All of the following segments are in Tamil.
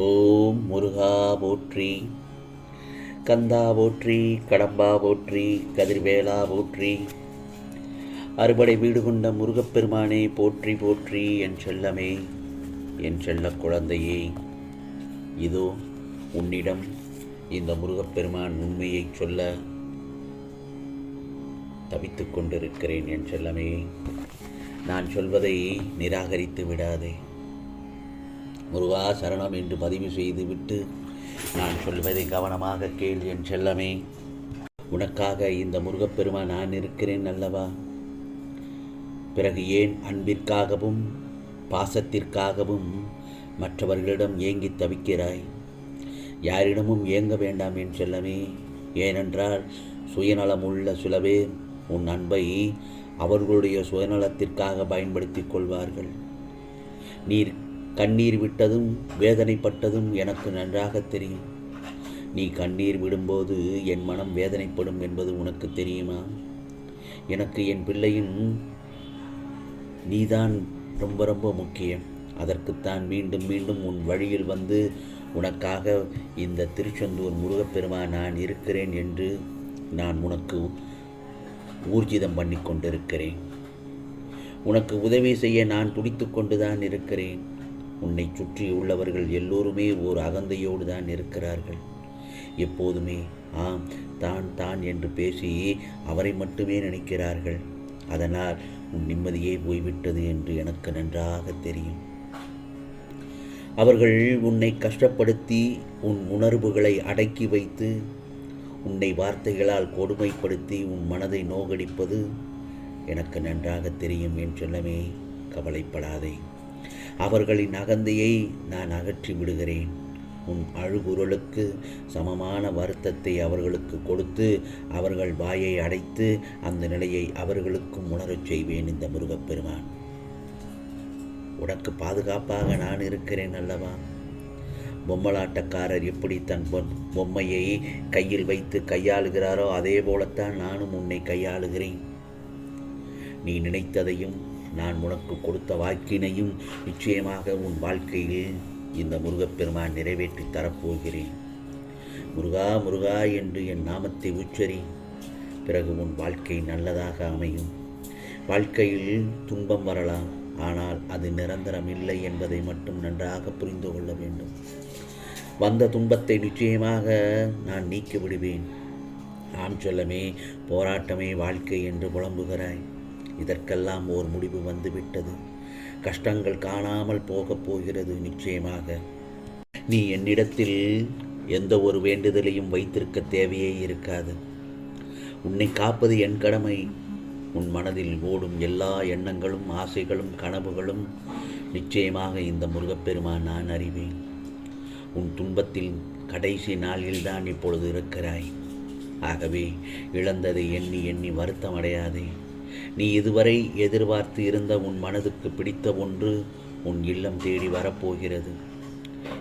ஓம் முருகா போற்றி கந்தா போற்றி கடம்பா போற்றி கதிர்வேலா போற்றி அறுபடை வீடு கொண்ட முருகப்பெருமானே போற்றி போற்றி என் செல்லமே என் செல்ல குழந்தையே. இதோ உன்னிடம் இந்த முருகப்பெருமான் உண்மையை சொல்ல தவித்து கொண்டிருக்கிறேன் என் செல்லமே. நான் சொல்வதை நிராகரித்து விடாதே. முருகா சரணம் என்று பதிவு செய்துவிட்டு நான் சொல்வதை கவனமாக கேள் என் செல்லமே. உனக்காக இந்த முருகப்பெருமா நான் இருக்கிறேன் அல்லவா? பிறகு ஏன் அன்பிற்காகவும் பாசத்திற்காகவும் மற்றவர்களிடம் ஏங்கி தவிக்கிறாய்? யாரிடமும் ஏங்க வேண்டாம் என் செல்லமே. ஏனென்றால் சுயநலமுள்ள சில பேர் உன் அன்பை அவர்களுடைய சுயநலத்திற்காக பயன்படுத்திக் கொள்வார்கள். நீர் கண்ணீர் விட்டதும் வேதனைப்பட்டதும் எனக்கு நன்றாக தெரியும். நீ கண்ணீர் விடும்போது என் மனம் வேதனைப்படும் என்பது உனக்கு தெரியுமா? எனக்கு என் பிள்ளையின் நீதான் ரொம்ப ரொம்ப முக்கியம். அதற்குத்தான் மீண்டும் மீண்டும் உன் வழியில் வந்து உனக்காக இந்த திருச்செந்தூர் முருகப்பெருமான் நான் இருக்கிறேன் என்று நான் உனக்கு ஊர்ஜிதம் பண்ணி கொண்டிருக்கிறேன். உனக்கு உதவி செய்ய நான் துடித்து கொண்டுதான் இருக்கிறேன். உன்னை சுற்றி உள்ளவர்கள் எல்லோருமே ஓர் அகந்தையோடு தான் இருக்கிறார்கள். எப்போதுமே ஆம் தான் தான் என்று பேசி அவரை மட்டுமே நினைக்கிறார்கள். அதனால் உன் நிம்மதியே போய்விட்டது என்று எனக்கு நன்றாக தெரியும். அவர்கள் உன்னை கஷ்டப்படுத்தி உன் உணர்வுகளை அடக்கி வைத்து உன்னை வார்த்தைகளால் கொடுமைப்படுத்தி உன் மனதை நோகடிப்பது எனக்கு நன்றாக தெரியும் என் செல்லமே. கவலைப்படாதே. அவர்களின் அகந்தையை நான் அகற்றி விடுகிறேன். உன் அழுகுரலுக்கு சமமான வருத்தத்தை அவர்களுக்கு கொடுத்து அவர்கள் வாயை அடைத்து அந்த நிலையை அவர்களுக்கும் உணரச் செய்வேன் இந்த முருகப்பெருமான். உனக்கு பாதுகாப்பாக நான் இருக்கிறேன் அல்லவா? பொம்மலாட்டக்காரர் எப்படி தன் பொம்மையை கையில் வைத்து கையாளுகிறாரோ அதே போலத்தான் நானும் உன்னை கையாளுகிறேன். நீ நினைத்ததையும் நான் உனக்கு கொடுத்த வாக்கினையும் நிச்சயமாக உன் வாழ்க்கையில் இந்த முருகப்பெருமான் நிறைவேற்றி தரப்போகிறேன். முருகா முருகா என்று என் நாமத்தை உச்சரி பிறகு உன் வாழ்க்கை நல்லதாக அமையும். வாழ்க்கையில் துன்பம் வரலாம் ஆனால் அது நிரந்தரம் இல்லை என்பதை மட்டும் நன்றாக புரிந்து கொள்ள வேண்டும். வந்த துன்பத்தை நிச்சயமாக நான் நீக்கி விடுவேன். ஆம் சொல்லமே போராட்டமே வாழ்க்கை என்று புலம்புகிறாய். இதற்கெல்லாம் ஓர் முடிவு வந்துவிட்டது. கஷ்டங்கள் காணாமல் போகப் போகிறது நிச்சயமாக. நீ என்னிடத்தில் எந்த ஒரு வேண்டுதலையும் வைத்திருக்க தேவையே இருக்காது. உன்னை காப்பது என் கடமை. உன் மனதில் ஓடும் எல்லா எண்ணங்களும் ஆசைகளும் கனவுகளும் நிச்சயமாக இந்த முருகப்பெருமான் நான் அறிவேன். உன் துன்பத்தில் கடைசி நாளில்தான் இப்பொழுது இருக்கிறாய். ஆகவே இழந்ததை எண்ணி எண்ணி வருத்தம் அடையாதே நீ இதுவரை எதிர்பார்த்து இருந்த உன் மனதுக்கு பிடித்த ஒன்று உன் இல்லம் தேடி வரப்போகிறது.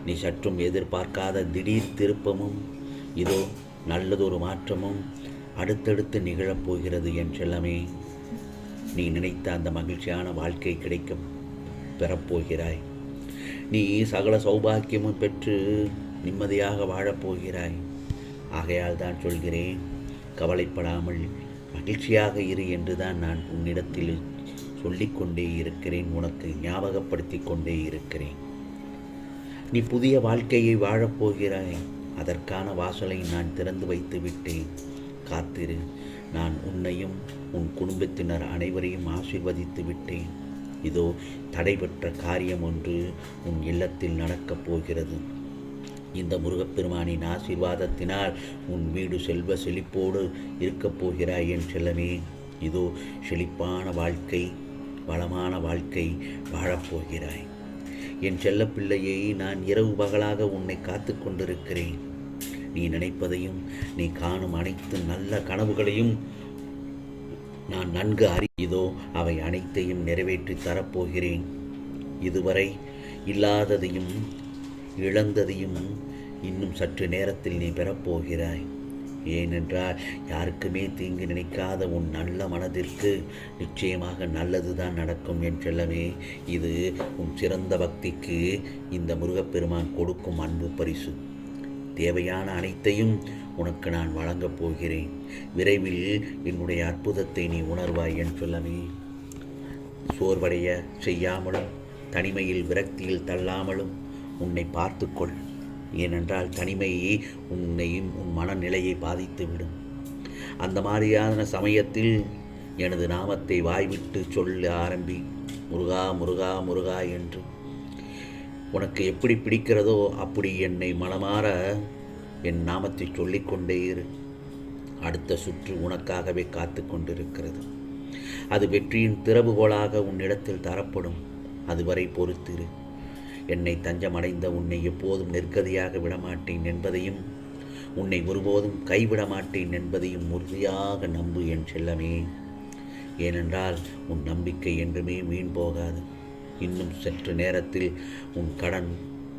நீ சற்றும் எதிர்பார்க்காத திடீர் திருப்பமும் இதோ நல்லதொரு மாற்றமும் அடுத்தடுத்து நிகழப்போகிறது என்றெல்லாமே நீ நினைத்த அந்த மகிழ்ச்சியான வாழ்க்கை கிடைக்கும் பெறப்போகிறாய். நீ சகல சௌபாக்கியமும் பெற்று நிம்மதியாக வாழப்போகிறாய் ஆகையால் தான் சொல்கிறேன் கவலைப்படாமல் மகிழ்ச்சியாக இரு என்று தான் நான் உன்னிடத்தில் சொல்லிக்கொண்டே இருக்கிறேன். உனக்கு ஞாபகப்படுத்தி கொண்டே இருக்கிறேன். நீ புதிய வாழ்க்கையை வாழப்போகிறாய் அதற்கான வாசலை நான் திறந்து வைத்து விட்டேன். காத்திரு. நான் உன்னையும் உன் குடும்பத்தினர் அனைவரையும் ஆசிர்வதித்து விட்டேன். இதோ தடைபெற்ற காரியம் ஒன்று உன் இல்லத்தில் நடக்கப் போகிறது. இந்த முருகப்பெருமானின் ஆசீர்வாதத்தினால் உன் வீடு செல்வ செழிப்போடு இருக்கப் போகிறாய் என் செல்லமே. இதோ செழிப்பான வாழ்க்கை வளமான வாழ்க்கை வாழப்போகிறாய் என் செல்லப்பிள்ளையை நான் இரவு பகலாக உன்னை காத்து கொண்டிருக்கிறேன். நீ நினைப்பதையும் நீ காணும் அனைத்து நல்ல கனவுகளையும் நான் நன்கு அறியதோ அவை அனைத்தையும் நிறைவேற்றி தரப்போகிறேன் இதுவரை இல்லாததையும் இழந்ததையும் இன்னும் சற்று நேரத்தில் நீ பெறப்போகிறாய். ஏனென்றால் யாருக்குமே தீங்கு நினைக்காத உன் நல்ல மனதிற்கு நிச்சயமாக நல்லதுதான் நடக்கும் என் செல்லமே. இது உன் சிறந்த பக்திக்கு இந்த முருகப்பெருமான் கொடுக்கும் அன்பு பரிசு. தேவையான அனைத்தையும் உனக்கு நான் வழங்கப் போகிறேன். விரைவில் என்னுடைய அற்புதத்தை நீ உணர்வாய் என் சொல்லமே. சோர்வடைய செய்யாமலும் தனிமையில் விரக்தியில் தள்ளாமலும் உன்னை பார்த்துக்கொள். ஏனென்றால் தனிமையே உன்னையும் உன் மனநிலையை பாதித்துவிடும். அந்த மாதிரியான சமயத்தில் எனது நாமத்தை வாய்விட்டு சொல்ல ஆரம்பி முருகா முருகா முருகா என்று. உனக்கு எப்படி பிடிக்கிறதோ அப்படி என்னை மனமாற என் நாமத்தை சொல்லிக்கொண்டே இரு. அடுத்த சுற்று உனக்காகவே காத்து கொண்டிருக்கிறது. அது வெற்றியின் திறவுகோலாக உன்னிடத்தில் தரப்படும். அதுவரை பொறுத்திரு. என்னை தஞ்சமடைந்த உன்னை எப்போதும் நெருக்கதியாக விடமாட்டேன் என்பதையும் உன்னை ஒருபோதும் கைவிட மாட்டேன் என்பதையும் உறுதியாக நம்பு என் செல்லமே. ஏனென்றால் உன் நம்பிக்கை என்றுமே வீண் போகாது. இன்னும் சற்று நேரத்தில் உன் கடன்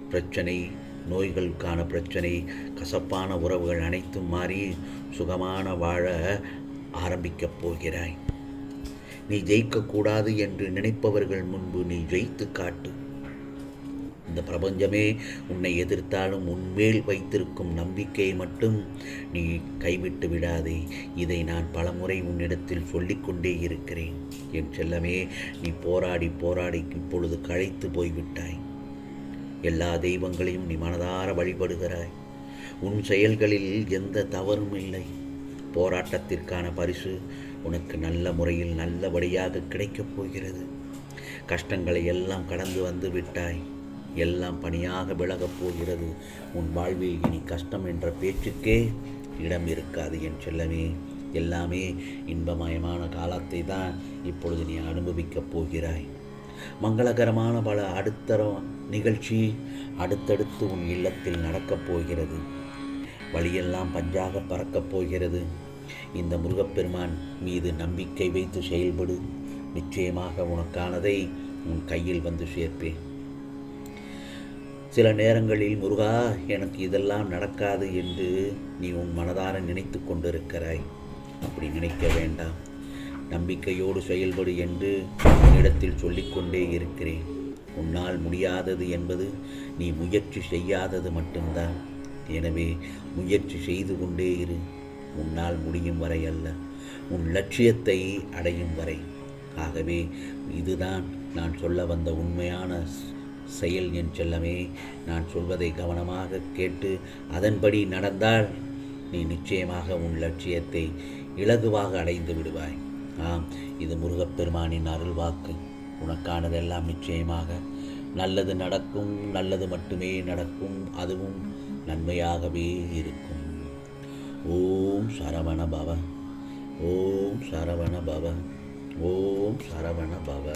பிரச்சனை நோய்களுக்கான பிரச்சனை கசப்பான உறவுகள் அனைத்தும் மாறி சுகமான வாழ ஆரம்பிக்கப் போகிறாய். நீ ஜெயிக்கக்கூடாது என்று நினைப்பவர்கள் முன்பு நீ ஜெயித்து காட்டு. இந்த பிரபஞ்சமே உன்னை எதிர்த்தாலும் உன்மேல் வைத்திருக்கும் நம்பிக்கையை மட்டும் நீ கைவிட்டு விடாதே. இதை நான் பலமுறை உன்னிடத்தில் சொல்லிக்கொண்டே இருக்கிறேன். என் செல்லமே நீ போராடி போராடி இப்பொழுது களைத்து போய்விட்டாய். எல்லா தெய்வங்களையும் நீ மனதார வழிபடுகிறாய். உன் செயல்களில் எந்த தவறும் இல்லை. போராட்டத்திற்கான பரிசு உனக்கு நல்ல முறையில் நல்லபடியாக கிடைக்கப் போகிறது. கஷ்டங்களை எல்லாம் கடந்து வந்து விட்டாய். எல்லாம் பணியாக விலகப் போகிறது. உன் வாழ்வில் இனி கஷ்டம் என்ற பேச்சுக்கே இடம் இருக்காது என் செல்லமே. எல்லாமே இன்பமயமான காலத்தை தான் இப்பொழுது நீ அனுபவிக்கப் போகிறாய். மங்களகரமான பல அடுத்தர நிகழ்ச்சி அடுத்தடுத்து உன் இல்லத்தில் நடக்கப் போகிறது. வழியெல்லாம் பஞ்சாக பறக்கப் போகிறது. இந்த முருகப்பெருமான் மீது நம்பிக்கை வைத்து செயல்படு. நிச்சயமாக உனக்கானதை உன் கையில் வந்து சேர்ப்பேன். சில நேரங்களில் முருகா எனக்கு இதெல்லாம் நடக்காது என்று நீ உன் மனதார நினைத்து கொண்டிருக்கிறாய். அப்படி நினைக்க வேண்டாம். நம்பிக்கையோடு செயல்படு என்று உன்னிடத்தில் சொல்லிக்கொண்டே இருக்கிறேன். உன்னால் முடியாதது என்பது நீ முயற்சி செய்யாதது மட்டும்தான். எனவே முயற்சி செய்து கொண்டே இரு. உன்னால் முடியும் வரை அல்ல உன் லட்சியத்தை அடையும் வரை. ஆகவே இதுதான் நான் சொல்ல வந்த உண்மையான செயல் என் செல்லமே நான் சொல்வதை கவனமாக கேட்டு அதன்படி நடந்தால் நீ நிச்சயமாக உன் லட்சியத்தை இலகுவாக அடைந்து விடுவாய். ஆம் இது முருகப்பெருமானின் அருள் வாக்கு. உனக்கானதெல்லாம் நிச்சயமாக நல்லது நடக்கும் நல்லது மட்டுமே நடக்கும் அதுவும் நன்மையாகவே இருக்கும். ஓம் சரவண பவ. ஓம் சரவண பவ. ஓம் சரவண பவ.